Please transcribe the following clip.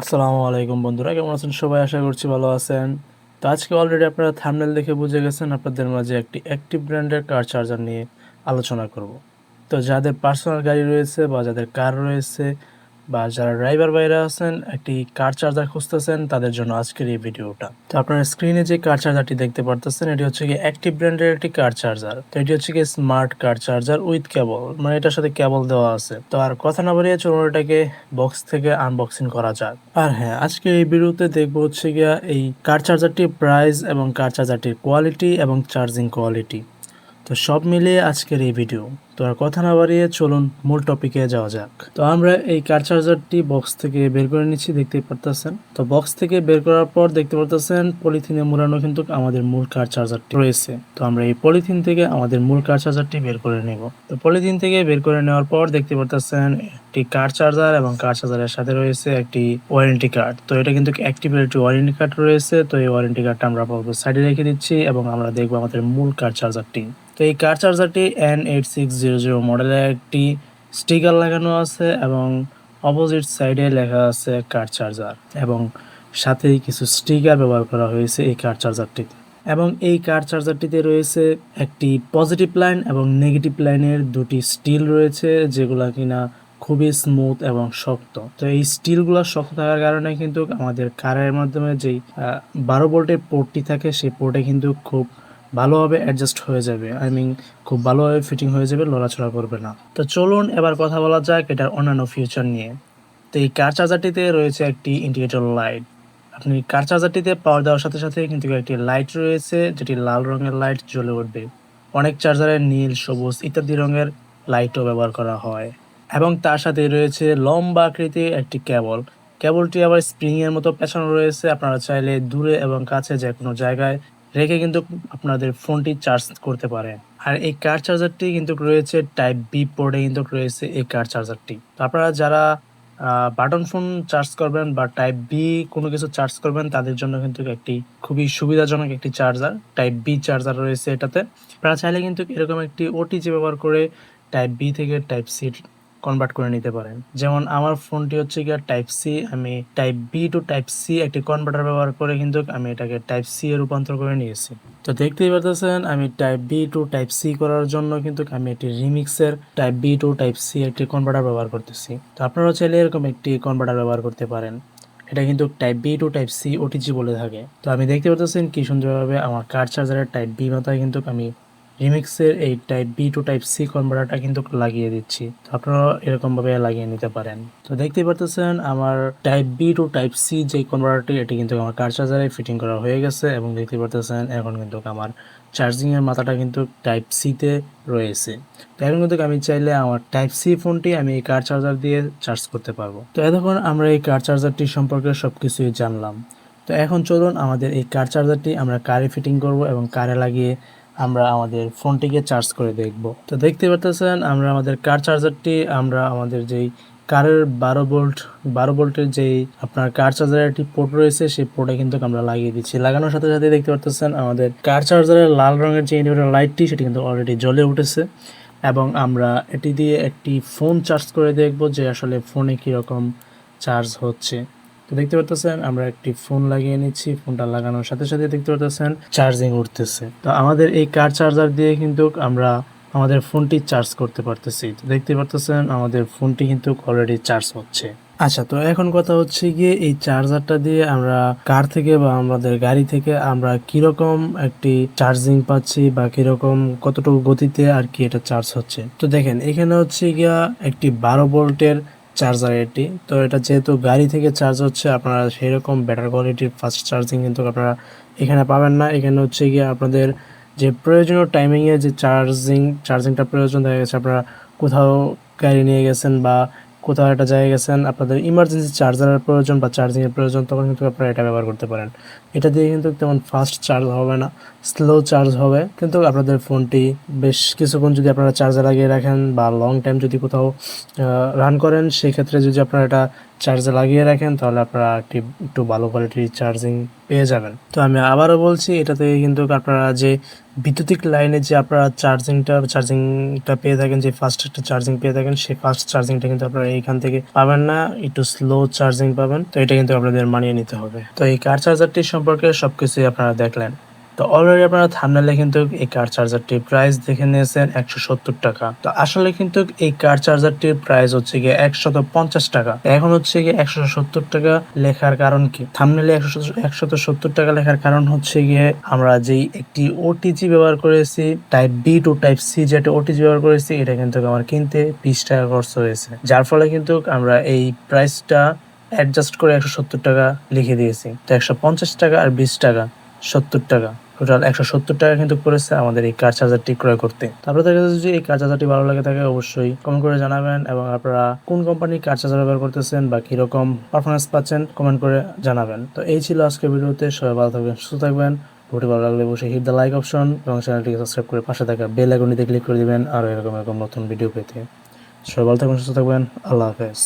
আসসালামু আলাইকুম বন্ধুরা, কেমন আছেন? সবাই আশা করছি ভালো আছেন। তো আজকে অলরেডি আপনারা থামনেল দেখে বুঝে গেছেন আপনাদের মাঝে একটি অ্যাক্টিভ ব্র্যান্ডের কার চার্জার নিয়ে আলোচনা করব। তো যাদের পার্সোনাল গাড়ি রয়েছে বা যাদের কার রয়েছে বা যারা ড্রাইভার বাইরে আছেন, একটি কার চার্জার খুঁজতেছেন, তাদের জন্য আজকের এই ভিডিওটা। তো আপনারা স্ক্রিনে যে কার চার্জারটি দেখতে পারতেছেন, এটি হচ্ছে কি অ্যাক্টিভ ব্র্যান্ডের একটি কার চার্জার। তো এটি হচ্ছে কি smart car charger with cable মানে এটার সাথে কেবল দেওয়া আছে। তো আর কথা না বাড়িয়ে চলুন এটাকে বক্স থেকে আনবক্সিং করা যাক। আর হ্যাঁ আজকে এই ভিডিওতে দেখব হচ্ছে গিয়া এই কার চার্জারটির প্রাইস এবং কার চার্জারটির কোয়ালিটি এবং চার্জিং কোয়ালিটি তো সব মিলিয়ে আজকের এই ভিডিও। তো আর কথা না বাড়িয়ে চলুন মূল টপিকে যাওয়া যাক। তো আমরা এই কার চার্জারটি বক্স থেকে বের করে নিচ্ছি দেখতে পারতেছেন। তো বক্স থেকে বের করার পর দেখতে পারতেছেন পলিথিনে মোড়ানো কিন্তু আমাদের মূল কার চার্জারটি রয়েছে। তো আমরা এই পলিথিন থেকে আমাদের মূল কার চার্জারটি বের করে নেব। তো পলিথিন থেকে বের করে নেওয়ার পর দেখতে পারতেছেন, একটি কার চার্জার এবং কার চার্জারের সাথে রয়েছে একটি ওয়ারেন্টি কার্ড তো এটা কিন্তু অ্যাক্টিভের একটি ওয়ারেন্টি কার্ড রয়েছে। তো এই ওয়ারেন্টি কার্ডটা আমরা আপাতত সাইডে রেখে দিচ্ছি এবং আমরা দেখব আমাদের মূল কার চার্জারটি তো এই car চার্জারটি N eight six zero zero মডেলের একটি স্টিকার লাগানো আছে এবং অপোজিট সাইডে লেখা আছে কার চার্জার এবং সাথেই কিছু স্টিকার ব্যবহার করা হয়েছে এই কার চার্জারটিতে এবং এই কার চার্জারটিতে রয়েছে একটি পজিটিভ লাইন এবং নেগেটিভ লাইনের দুটি স্টিল রয়েছে যেগুলা কিনা খুবই স্মুথ এবং শক্ত। তো এই স্টিলগুলো শক্ত থাকার কারণে কিন্তু আমাদের কারের মাধ্যমে যেই বারো ভোল্টের পোর্টটি থাকে সেই পোর্টে কিন্তু খুব ভালোভাবে অ্যাডজাস্ট হয়ে যাবে। আই মিন খুব ভালোভাবে ফিটিং হয়ে যাবে লড়াচড়া করবে না। তো চলুন এবার কথা বলা যাক এটার অন্যান্য ফিউচার নিয়ে। তো এই কার চার্জারটিতে রয়েছে একটি ইন্ডিকেটর লাইট আপনি কার চার্জারটিতে পাওয়ার দেওয়ার সাথে সাথে কিন্তু একটি লাইট রয়েছে, যেটি লাল রঙের লাইট জ্বলে উঠবে। অনেক চার্জারে নীল, সবুজ ইত্যাদি রঙের লাইটও ব্যবহার করা হয়। এবং তার সাথে রয়েছে লম্বা আকৃতির একটি কেবল কেবলটি আবার স্প্রিং এর মতো পেছানো রয়েছে। আপনারা চাইলে দূরে এবং কাছে যে কোনো জায়গায় রেখে কিন্তু আপনাদের ফোনটি চার্জ করতে পারেন। আর এই কার চার্জারটি কিন্তু রয়েছে টাইপ বি পোর্টে কিন্তু রয়েছে এই কার চার্জারটি। তো আপনারা যারা বাটন ফোন চার্জ করবেন বা টাইপ বি কোনো কিছু চার্জ করবেন, তাদের জন্য কিন্তু একটি খুবই সুবিধাজনক একটি চার্জার, টাইপ বি চার্জার রয়েছে এটাতে। আপনারা চাইলে কিন্তু এরকম একটি ওটিজি ব্যবহার করে টাইপ বি থেকে টাইপ সি কনভার্ট করে নিতে পারেন। যেমন আমার ফোনটি হচ্ছে গিয়ে টাইপ সি আমি type B to type C একটি কনভার্টার ব্যবহার করে কিন্তু আমি এটাকে টাইপ সি এ রূপান্তর করে নিয়েছি। তো দেখতেই পারতেছেন, আমি type B to type C করার জন্য কিন্তু আমি একটি রিমিক্সের type B to type C একটি কনভার্টার ব্যবহার করতেছি। তো আপনারাও চাইলে এরকম একটি কনভার্টার ব্যবহার করতে পারেন। এটা কিন্তু type B to type C OTG বলে থাকে। তো আমি দেখতে পাচ্ছেন কি সুন্দরভাবে আমার কার চার্জারের টাইপ বি মাথায় কিন্তু আমি রিমিক্সের এই type B to type C কনভার্টারটা কিন্তু লাগিয়ে দিচ্ছি। তো আপনারা এরকমভাবে লাগিয়ে নিতে পারেন। তো দেখতেই পারতেছেন, আমার type B to type C যে কনভার্টারটি এটি কিন্তু আমার কার চার্জারে ফিটিং করা হয়ে গেছে এবং দেখতে পারতেছেন, এখন কিন্তু আমার চার্জিংয়ের মাথাটা কিন্তু টাইপ সিতে রয়েছে। তো এখন কিন্তু আমি চাইলে আমার টাইপ সি ফোনটি আমি এই কার চার্জার দিয়ে চার্জ করতে পারব। তো এতক্ষণ আমরা এই কার চার্জারটি সম্পর্কে সব কিছুই জানলাম। তো এখন চলুন আমাদের এই কার চার্জারটি আমরা কারে ফিটিং করব এবং কারে লাগিয়ে আমরা আমাদের ফোনটিকে চার্জ করে দেখব। তো দেখতে পারতেছেন, আমরা আমাদের কার চার্জারটি আমরা আমাদের যেই কারের বারো ভোল্ট বারো ভোল্টের যেই আপনার কার চার্জারের একটি পোর্ট রয়েছে, সেই পোর্টে কিন্তু আমরা লাগিয়ে দিচ্ছি। লাগানোর সাথে সাথে দেখতে পারতেছেন, আমাদের কার চার্জারের লাল রঙের যে ইন্ডিকেটর লাইটটি সেটি কিন্তু অলরেডি জ্বলে উঠেছে। এবং আমরা এটি দিয়ে একটি ফোন চার্জ করে দেখব যে আসলে ফোনে কীরকম চার্জ হচ্ছে। তো দেখতে পারতেছেন, আমরা একটি ফোন লাগিয়ে নিচ্ছি, ফোনটা লাগানোর সাথে সাথে দেখতে পারতেছেন চার্জিং উঠতেছে। তো আমাদের এই কার চার্জার দিয়ে কিন্তু আমরা আমাদের ফোনটি চার্জ করতে পারতেছি। দেখতে পারতেছেন, আমাদের ফোনটি কিন্তু অলরেডি চার্জ হচ্ছে। আচ্ছা তো এখন কথা হচ্ছে গিয়ে এই চার্জারটা দিয়ে আমরা কার থেকে বা আমাদের গাড়ি থেকে আমরা কীরকম একটি চার্জিং পাচ্ছি বা কীরকম কতটুকু গতিতে আর কি এটা চার্জ হচ্ছে? তো দেখেন, এখানে হচ্ছে গিয়া একটি বারো ভোল্টের চার্জার এটি। তো এটা যেহেতু গাড়ি থেকে চার্জ হচ্ছে, আপনারা সেরকম বেটার কোয়ালিটির ফাস্ট চার্জিং কিন্তু আপনারা এখানে পাবেন না। এখানে হচ্ছে গিয়ে আপনাদের যে প্রয়োজনীয় টাইমিংয়ে যে চার্জিং চার্জিংটা প্রয়োজন, দেখা গেছে আপনারা কোথাও গাড়ি নিয়ে গেছেন বা কোথাও একটা জায়গায় গেছেন, আপনাদের ইমার্জেন্সি চার্জারের প্রয়োজন বা চার্জিংয়ের প্রয়োজন, তখন কিন্তু আপনারা এটা ব্যবহার করতে পারেন। এটা দিয়ে কিন্তু তেমন ফাস্ট চার্জ হবে না স্লো চার্জ হবে, কিন্তু আপনাদের ফোনটি বেশ কিছুক্ষণ যদি আপনারা চার্জার লাগিয়ে রাখেন বা লং টাইম যদি কোথাও রান করেন, সেক্ষেত্রে যদি আপনারা এটা চার্জে লাগিয়ে রাখেন, তাহলে আপনারা একটি, একটু ভালো কোয়ালিটির চার্জিং পেয়ে যাবেন। তো আমি আবারও বলছি, এটা থেকে কিন্তু আপনারা যে বিদ্যুতিক লাইনে যে আপনারা চার্জিংটা চার্জিংটা পেয়ে থাকেন, যে ফাস্ট একটা চার্জিং পেয়ে থাকেন সেই ফাস্ট চার্জিংটা কিন্তু আপনারা এইখান থেকে পাবেন না, একটু স্লো চার্জিং পাবেন। তো এটা কিন্তু আপনাদের মানিয়ে নিতে হবে। তো এই কার চার্জারটি সম্পর্কে সবকিছুই আপনারা দেখলেন। তো অলরেডি আপনারা থামনেলে কিন্তু এই কার চার্জারটির প্রাইস দেখে নিয়েছেন একশো সত্তর টাকা। তো আসলে কিন্তু এই কার চার্জারটির প্রাইস হচ্ছে গিয়ে একশত পঞ্চাশ টাকা। এখন হচ্ছে গিয়ে একশো সত্তর টাকা লেখার কারণ কি? থামনেলে একশো একশত সত্তর টাকা লেখার কারণ হচ্ছে গিয়ে আমরা যেই একটি ওটিজি ব্যবহার করেছি type B to type C যেটা ওটিজি ব্যবহার করেছি, এটা কিন্তু আমার কিনতে বিশ টাকা খরচ হয়েছে। যার ফলে কিন্তু আমরা এই প্রাইসটা অ্যাডজাস্ট করে একশো সত্তর টাকা লিখে দিয়েছি। তো একশো পঞ্চাশ টাকা আর বিশ টাকা, সত্তর টাকা। টোটাল একশো সত্তর টাকা কিন্তু পড়েছে আমাদের এই কার চার্জারটি ক্রয় করতে। দেখা যাচ্ছে যদি এই কার চার্জারটি ভালো লাগে থাকে, অবশ্যই কমেন্ট করে জানাবেন এবং আপনারা কোন কোম্পানির কার চার্জার ব্যবহার করতেছেন বা কীরকম পারফরমেন্স পাচ্ছেন কমেন্ট করে জানাবেন। তো এই ছিল আজকের ভিডিওতে, সবাই ভালো থাকবেন, সুস্থ থাকবেন। ভিডিও ভালো লাগলে অবশ্যই হিট দ্য লাইক অপশন এবং চ্যানেলটিকে সাবস্ক্রাইব করে পাশে থাকা বেল আইকনটিতে ক্লিক করে দিবেন আর এরকম এরকম নতুন ভিডিও পেতে। সবাই ভালো থাকবেন, সুস্থ থাকবেন, আল্লাহ হাফেজ।